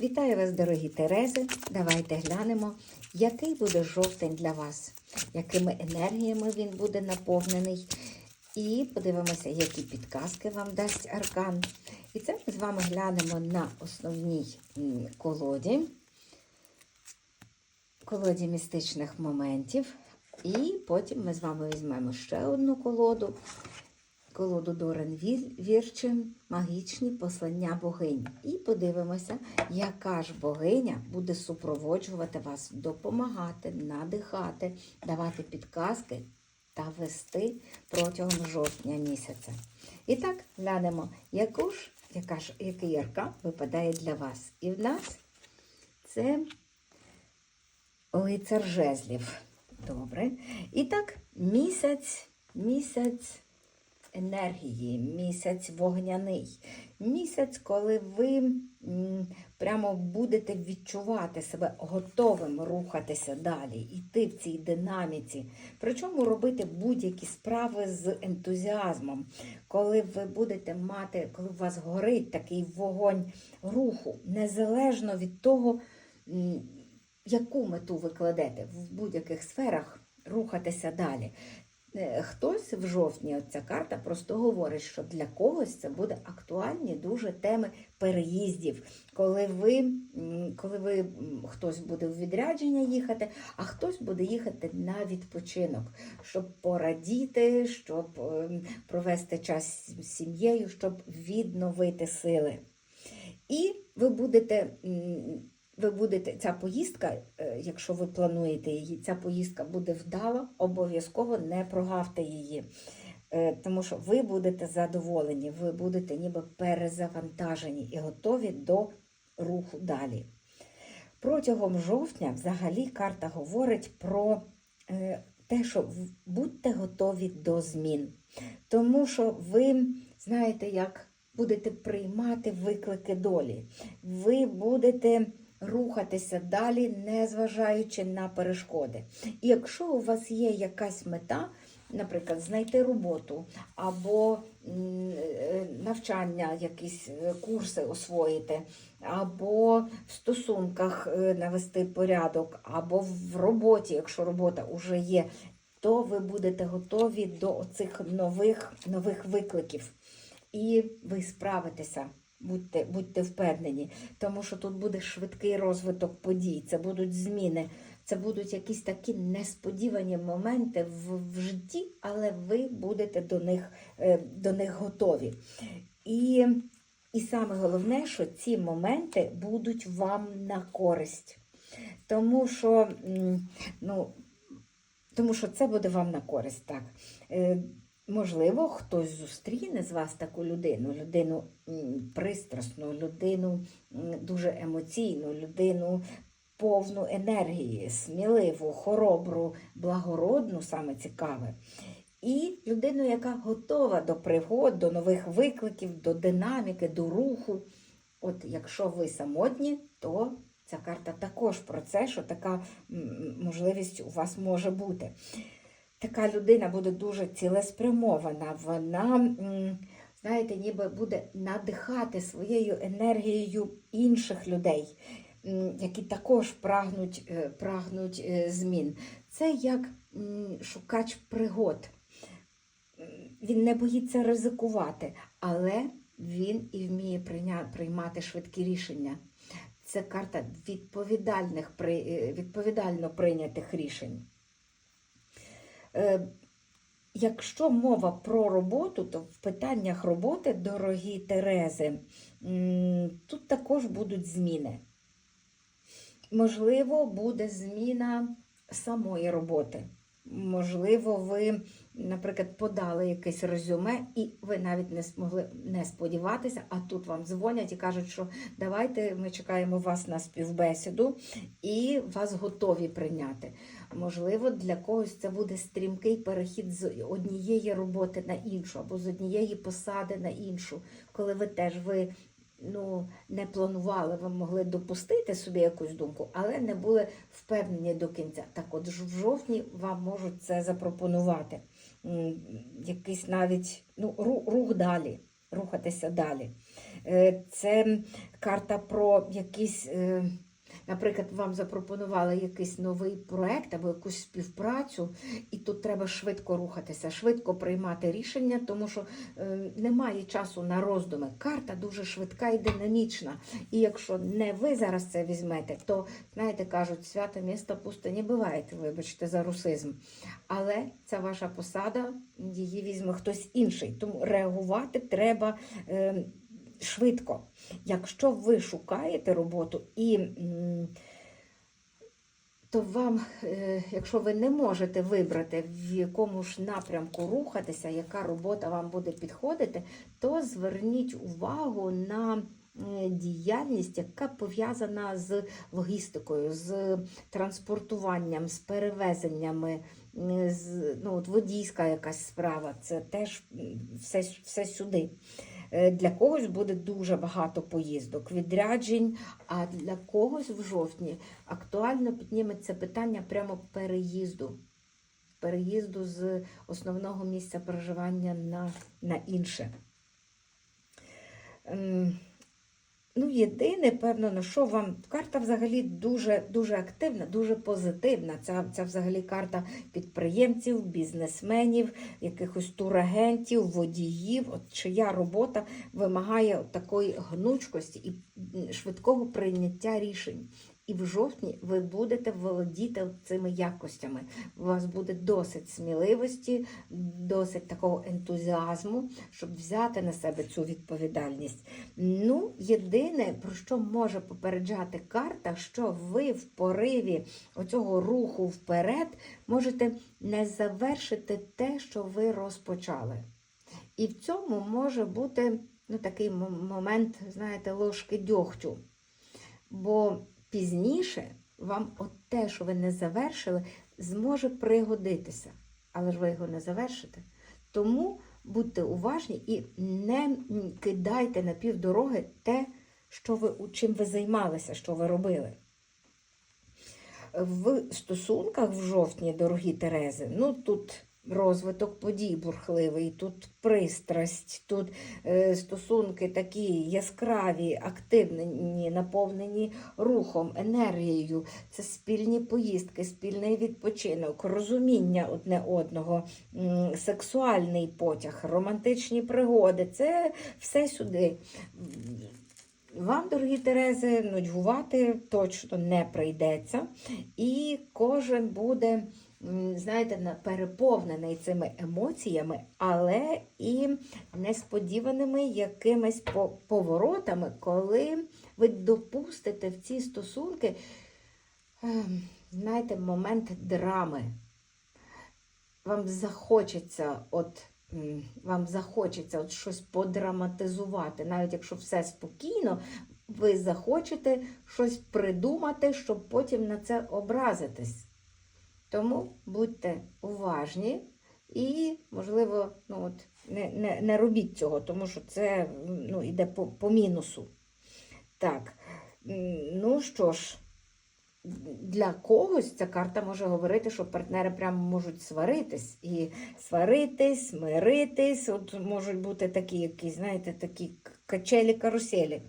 Вітаю вас, дорогі Терези. Давайте глянемо, який буде жовтень для вас, якими енергіями він буде наповнений. І подивимося, які підказки вам дасть аркан. І це ми з вами глянемо на основній колоді, колоді містичних моментів. І потім ми з вами візьмемо ще одну колоду. Колоду Дорен Вір- Вірчин, магічні послання богинь. І подивимося, яка ж богиня буде супроводжувати вас, допомагати, надихати, давати підказки та вести протягом жовтня місяця. І так, глянемо, яку ж, яка ж, який аркан випадає для вас. І в нас це лицар жезлів. Добре. І так, місяць, місяць енергії, місяць вогняний, місяць, коли ви прямо будете відчувати себе готовим рухатися далі, йти в цій динаміці. Причому робити будь-які справи з ентузіазмом, коли ви будете мати, коли у вас горить такий вогонь руху, незалежно від того, яку мету ви кладете в будь-яких сферах рухатися далі. Е, Хтось в жовтні, ця карта просто говорить, що для когось це буде актуальні дуже теми переїздів, коли ви, коли ви хтось буде в відрядження їхати, а хтось буде їхати на відпочинок, щоб порадіти, щоб ем, провести час з сім'єю, щоб відновити сили. І ви будете. Ви будете, ця поїздка, е, якщо ви плануєте її, ця поїздка буде вдала, обов'язково не прогавте її. Е, Тому що ви будете задоволені, ви будете ніби перезавантажені і готові до руху далі. Протягом жовтня взагалі карта говорить про е, те, що будьте готові до змін. Тому що ви знаєте, як будете приймати виклики долі. Ви будете рухатися далі, незважаючи на перешкоди. І якщо у вас є якась мета, наприклад, знайти роботу або е, навчання, якісь е, курси освоїти, або в стосунках е, навести порядок, або в роботі, якщо робота вже є, то ви будете готові до цих нових, нових викликів. І ви справитеся. Будьте, будьте впевнені, тому що тут буде швидкий розвиток подій, це будуть зміни, це будуть якісь такі несподівані моменти в, в житті, але ви будете до них, е, до них готові. І, і саме головне, що ці моменти будуть вам на користь. Тому що, ну, тому що це буде вам на користь, так. Можливо, хтось зустріне з вас таку людину, людину пристрасну, людину дуже емоційну, людину повну енергії, сміливу, хоробру, благородну, саме цікаве. І людину, яка готова до пригод, до нових викликів, до динаміки, до руху. От якщо ви самотні, то ця карта також про це, що така можливість у вас може бути така людина буде дуже цілеспрямована. Вона, знаєте, ніби буде надихати своєю енергією інших людей, які також прагнуть, е, прагнуть е, змін. Це як шукач пригод. Він не боїться ризикувати, але він і вміє приймати швидкі рішення. Це карта відповідальних, відповідально прийнятих рішень. Е, Якщо мова про роботу, то в питаннях роботи, дорогі Терези, тут також будуть зміни. Можливо, буде зміна самої роботи. Можливо, ви, наприклад, подали якесь резюме, і ви навіть не змогли не сподіватися, а тут вам дзвонять і кажуть, що давайте ми чекаємо вас на співбесіду і вас готові прийняти. Можливо, для когось це буде стрімкий перехід з однієї роботи на іншу, або з однієї посади на іншу, коли ви теж ви ну, не планували, ви могли допустити собі якусь думку, але не були впевнені до кінця. Так от в жовтні вам можуть це запропонувати. Якийсь навіть ну, ру- рух далі, рухатися далі. Е, Це карта про якісь. Е, Наприклад, вам запропонували якийсь новий проект або якусь співпрацю, і тут треба швидко рухатися, швидко приймати рішення, тому що е, немає часу на роздуми. Карта дуже швидка і динамічна. І якщо не ви зараз це візьмете, то знаєте, кажуть, святе місто пусто не буває, вибачте за русизм. Але ця ваша посада, її візьме хтось інший. Тому реагувати треба. Швидко, якщо ви шукаєте роботу і то вам, е, якщо ви не можете вибрати, в якому ж напрямку рухатися, яка робота вам буде підходити, то зверніть увагу на е, діяльність, яка пов'язана з логістикою, з транспортуванням, з перевезеннями, е, з ну, от водійська якась справа. Це теж все, все сюди. Е, Для когось буде дуже багато поїздок, відряджень, а для когось в жовтні актуально підніметься питання прямо переїзду. Переїзду з основного місця проживання на, на інше. Ну, єдине, певно, на що вам карта взагалі дуже дуже активна, дуже позитивна. Ця, ця взагалі карта підприємців, бізнесменів, якихось турагентів, водіїв. От чия робота вимагає такої гнучкості і швидкого прийняття рішень. І в жовтні ви будете володіти цими якостями. У вас буде досить сміливості, досить такого ентузіазму, щоб взяти на себе цю відповідальність. Ну, єдине, про що може попереджати карта, що ви в пориві оцього руху вперед можете не завершити те, що ви розпочали. І в цьому може бути ну, такий момент, знаєте, ложки дьогтю. Бо пізніше вам от те, що ви не завершили, зможе пригодитися. Але ж ви його не завершите. Тому будьте уважні і не кидайте на півдороги те, що ви, чим ви займалися, що ви робили. В стосунках в жовтні, дорогі Терези, ну тут розвиток подій бурхливий, тут пристрасть, тут е, стосунки такі яскраві, активні, наповнені рухом, енергією. Це спільні поїздки, спільний відпочинок, розуміння одне одного, сексуальний потяг, романтичні пригоди. Це все сюди. Вам, дорогі Терези, нудьгувати точно не прийдеться, і кожен буде, знаєте, переповнений цими емоціями, але і несподіваними якимись поворотами, коли ви допустите в ці стосунки, ем, знаєте, момент драми. Вам захочеться от. Вам захочеться от щось подраматизувати, навіть якщо все спокійно, ви захочете щось придумати, щоб потім на це образитись. Тому будьте уважні і, можливо, ну от, не, не, не робіть цього, тому що це ну, йде по, по мінусу. Так, ну що ж, для когось ця карта може говорити, що партнери прямо можуть сваритись. І сваритись, миритись. От можуть бути такі, якісь, знаєте, такі качелі-каруселі.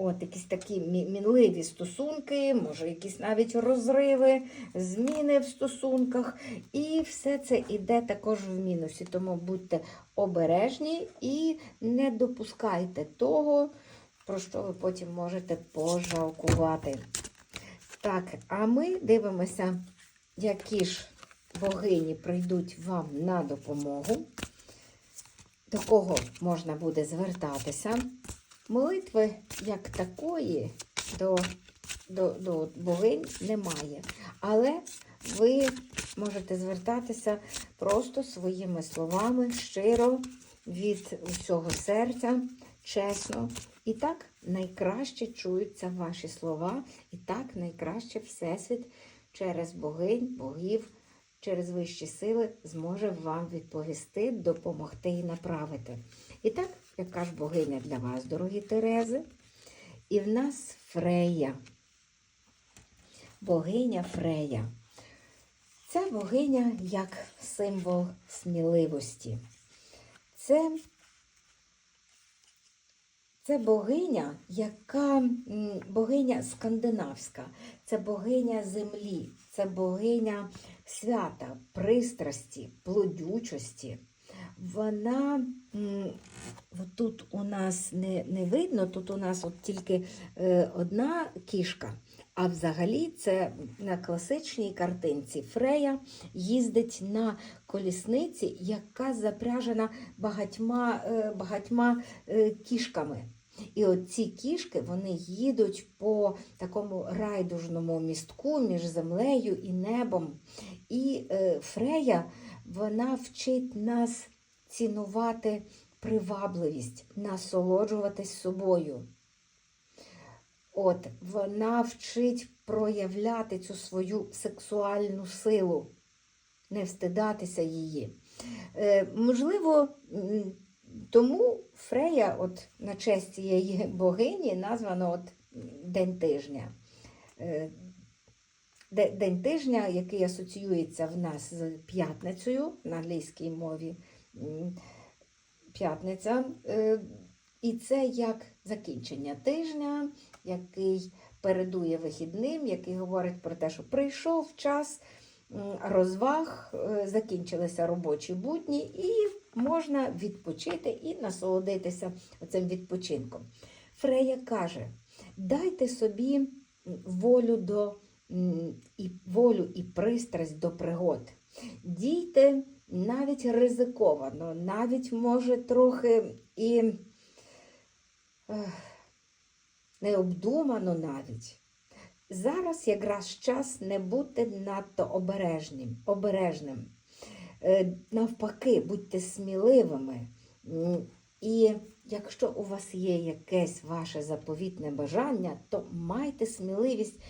От, якісь такі мінливі стосунки, може, якісь навіть розриви, зміни в стосунках. І все це іде також в мінусі. Тому будьте обережні і не допускайте того, про що ви потім можете пожалкувати. Так, а ми дивимося, які ж богині прийдуть вам на допомогу, до кого можна буде звертатися. Молитви як такої до, до, до богинь немає. Але ви можете звертатися просто своїми словами, щиро, від усього серця, чесно. І так найкраще чуються ваші слова, і так найкраще Всесвіт через богинь, богів, через вищі сили зможе вам відповісти, допомогти і направити. І так, яка ж богиня для вас, дорогі Терези? І в нас Фрея. Богиня Фрея. Ця богиня як символ сміливості. Це Це богиня, яка богиня скандинавська, це богиня землі, це богиня свята, пристрасті, плодючості. Вона от тут у нас не, не видно, тут у нас от тільки е, одна кішка. А взагалі це на класичній картинці Фрея їздить на колісниці, яка запряжена багатьма, е, багатьма е, кішками. І от ці кішки вони їдуть по такому райдужному містку між землею і небом. І Фрея вона вчить нас цінувати привабливість, насолоджуватись собою. От, вона вчить проявляти цю свою сексуальну силу, не встидатися її. Е, можливо, тому Фрея, от на честь цієї богині, названо от День тижня. Е, День тижня, який асоціюється в нас з п'ятницею на англійській мові. П'ятниця. Е, І це як закінчення тижня, який передує вихідним, який говорить про те, що прийшов час розваг, е, закінчилися робочі будні, і можна відпочити і насолодитися цим відпочинком. Фрея каже: дайте собі волю до і волю і пристрасть до пригод. Дійте навіть ризиковано, навіть може трохи і необдумано навіть. Зараз якраз час не бути надто обережним. обережним. Навпаки, будьте сміливими. І якщо у вас є якесь ваше заповітне бажання, то майте сміливість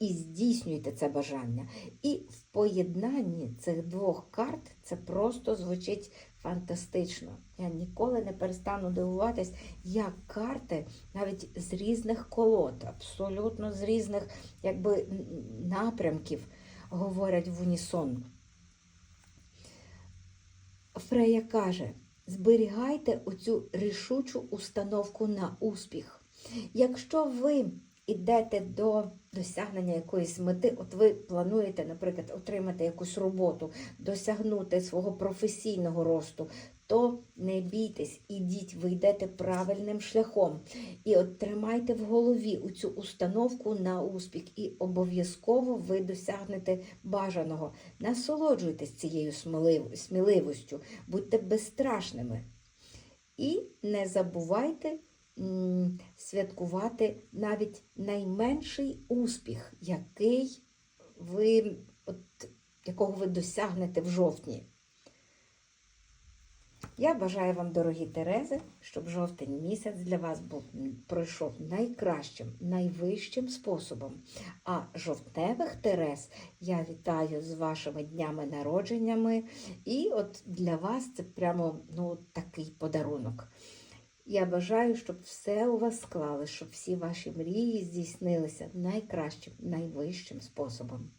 і здійснюйте це бажання. І в поєднанні цих двох карт це просто звучить фантастично. Я ніколи не перестану дивуватись, як карти навіть з різних колод, абсолютно з різних якби, напрямків говорять в унісон. Фрея каже: зберігайте оцю рішучу установку на успіх. Якщо ви йдете до досягнення якоїсь мети, от ви плануєте, наприклад, отримати якусь роботу, досягнути свого професійного росту, то не бійтесь, ідіть, ви йдете правильним шляхом. І от тримайте в голові цю установку на успіх, і обов'язково ви досягнете бажаного. Насолоджуйтесь цією смілив- сміливостю, будьте безстрашними. І не забувайте святкувати навіть найменший успіх, який ви, от, якого ви досягнете в жовтні. Я бажаю вам, дорогі Терези, щоб жовтень місяць для вас був пройшов найкращим, найвищим способом. А жовтневих Терез я вітаю з вашими днями народженнями. І от для вас це прямо ну, такий подарунок. Я бажаю, щоб все у вас склалося, щоб всі ваші мрії здійснилися найкращим, найвищим способом.